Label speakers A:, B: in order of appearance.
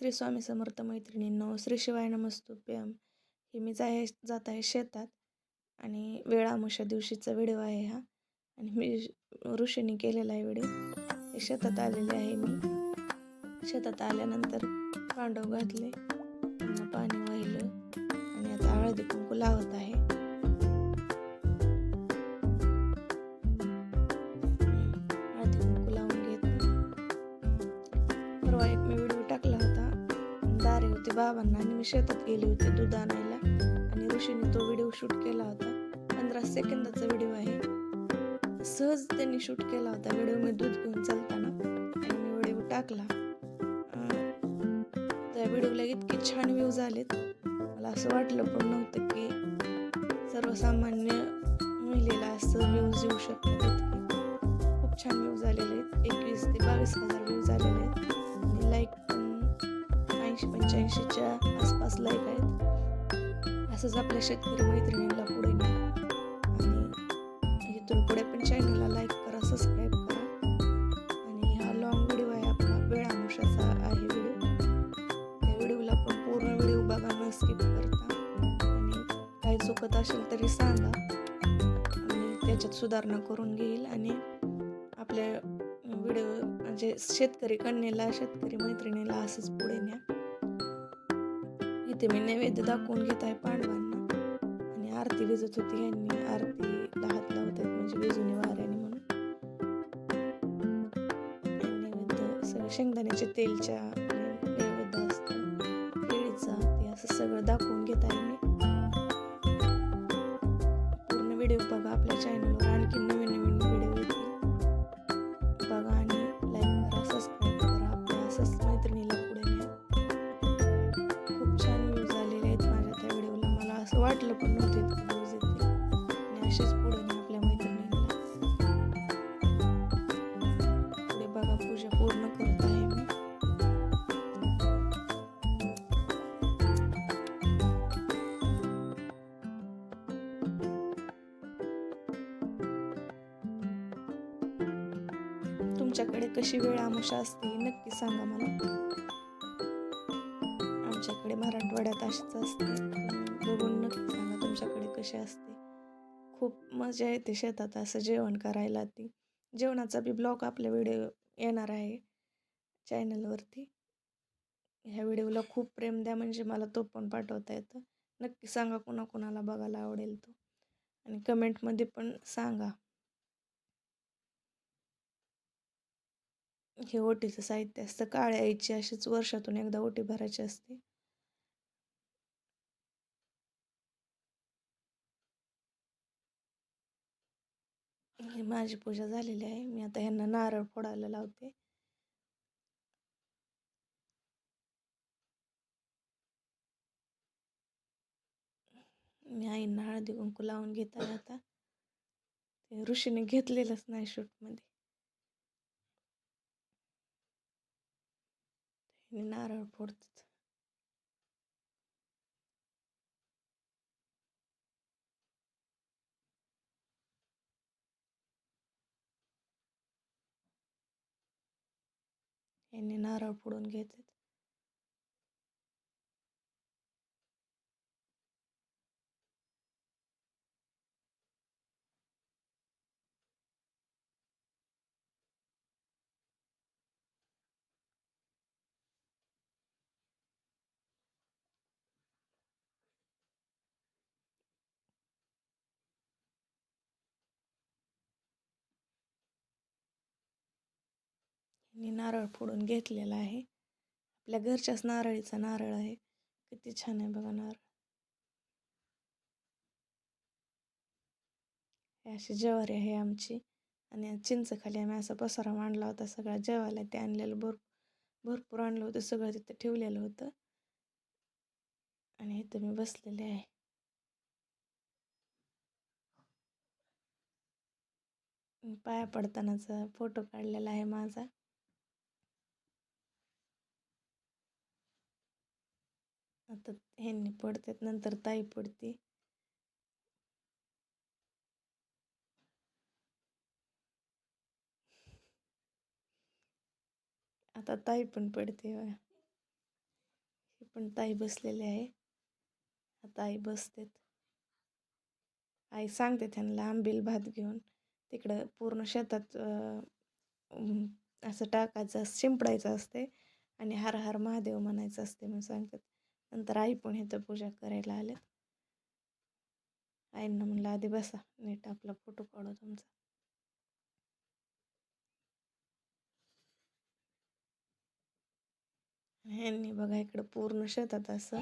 A: श्री स्वामी समर्थ मैत्रिणींनो श्री शिवाय नमस्तुभ्यम हे मी जाय जात आहे शेतात आणि वेळामुशा दिवशीचा व्हिडिओ आहे हा. आणि मी ऋषीने केलेला आहे व्हिडिओ. शेतात आलेले आहे मी. शेतात आल्यानंतर पांडव घातले पाणी वाहिलं आणि आता हळदी कुंकू लावत आहे. होते बाबांना आणि मी शेतात गेले होते दूध आणायला. आणि ऋषीने तो व्हिडिओ शूट केला होता. पंधरा सेकंदाचा व्हिडिओ आहे. सहज त्यांनी शूट केला होता. व्हिडिओ मी दूध घेऊन चालताना. आणि मी व्हिडिओ टाकला. त्या व्हिडिओला इतके छान व्ह्यूज आलेत. मला असं वाटलं पण नव्हतं की सर्वसामान्य महिलेला असं व्ह्यूज येऊ शकतात. खूप छान व्ह्यूज आलेले आहेत. एकवीस ते बावीस हजार व्ह्यूज आलेले आहेत. पंच्याऐंशीच्या आसपास लाईक आहेत. असंच आपल्या शेतकरी मैत्रिणींना पुढे न्या आणि इथून पुढे पण चॅनलला लाईक करा सबस्क्राईब करा. आणि हा लॉंग व्हिडिओ आहे आपला वेळानुसाचा आहे व्हिडिओ त्या व्हिडिओला पण पूर्ण व्हिडिओ बघा न स्किप करता. आणि काही चुकत असेल तरी सांगा. आणि त्याच्यात सुधारणा करून घेईल. आणि आपल्या व्हिडिओ म्हणजे शेतकरी कन्येला शेतकरी मैत्रिणीला असंच पुढे न्या. इथे मी नैवेद्य दाखवून घेत आहे पांडवांना आणि आरती विजत होती यांनी. आरतीला हात लावत आहेत म्हणजे विजुनी वाऱ्याने म्हणून. नैवेद्य शेंगदाण्याच्या तेलच्या नैवेद्य असतं. केळीचा ते असं सगळं दाखवून घेत आहे मी. पूर्ण व्हिडिओ बघा आपल्या चॅनलवर आणखी नवीन नवीन असं वाटलं पण नव्हतं आणि असेच पुढे आपल्या मैत्रिणींना. पुढे बघा पूजा पूर्ण करत आहे मी. तुमच्याकडे कशी वेळ आमुषा असते हे नक्की सांगा मला. तुमच्याकडे मराठवाड्यात अशीच असते. बघून नक्की सांगा तुमच्याकडे कशी असते. खूप मजा येते शेतात असं जेवण करायला ती. जेवणाचा बी ब्लॉग आपल्या व्हिडिओ येणार आहे. चॅनलवरती ह्या व्हिडिओला खूप प्रेम द्या म्हणजे मला तो पण पाठवता येतं. नक्की सांगा कोणाकोणाला बघायला आवडेल तो. आणि कमेंटमध्ये पण सांगा. हे ओटीचं साहित्य असतं. काळ्या आईची अशीच वर्षातून एकदा ओटी भरायची असते. माझी पूजा झालेली आहे. मी आता ह्यांना नारळ फोडायला लावते. मी आईंना हळदी कुंकू लावून घेत आहे आता. ते ऋषीने घेतलेलंच नाही शूटमध्ये. नारळ फोडतात. यांनी नारळ फोडून घेतात मी नारळ फोडून घेतलेला आहे. आपल्या घरच्याच नारळीचा नारळ आहे. किती छान आहे बघा नारळ. हे अशी जवारी आहे आमची. आणि आज आम्ही असा पसारा मांडला होता. सगळा जेवायला ते आणलेलं भर भरपूर आणलं होतं. सगळं तिथं ठेवलेलं होतं. आणि इथं मी बसलेले आहे. पाया पडतानाचा फोटो काढलेला आहे माझा. आता ह्यांनी पडतात नंतर ताई पडते. आता ताई पण पडते हे पण ताई बसलेले आहे. आता आई बसतेत आई सांगते त्यांना आंबील भात घेऊन. तिकडं पूर्ण शेतात असं टाकायचं शिंपडायचं असते आणि हर हर महादेव म्हणायचं असते म्हणून सांगतात. नंतर आई पण इथं पूजा करायला आल्यात. आईंना म्हणलं आधी बसा नीट आपला फोटो काढू तुमचा. ह्यांनी बघा इकडं पूर्ण शेतात असं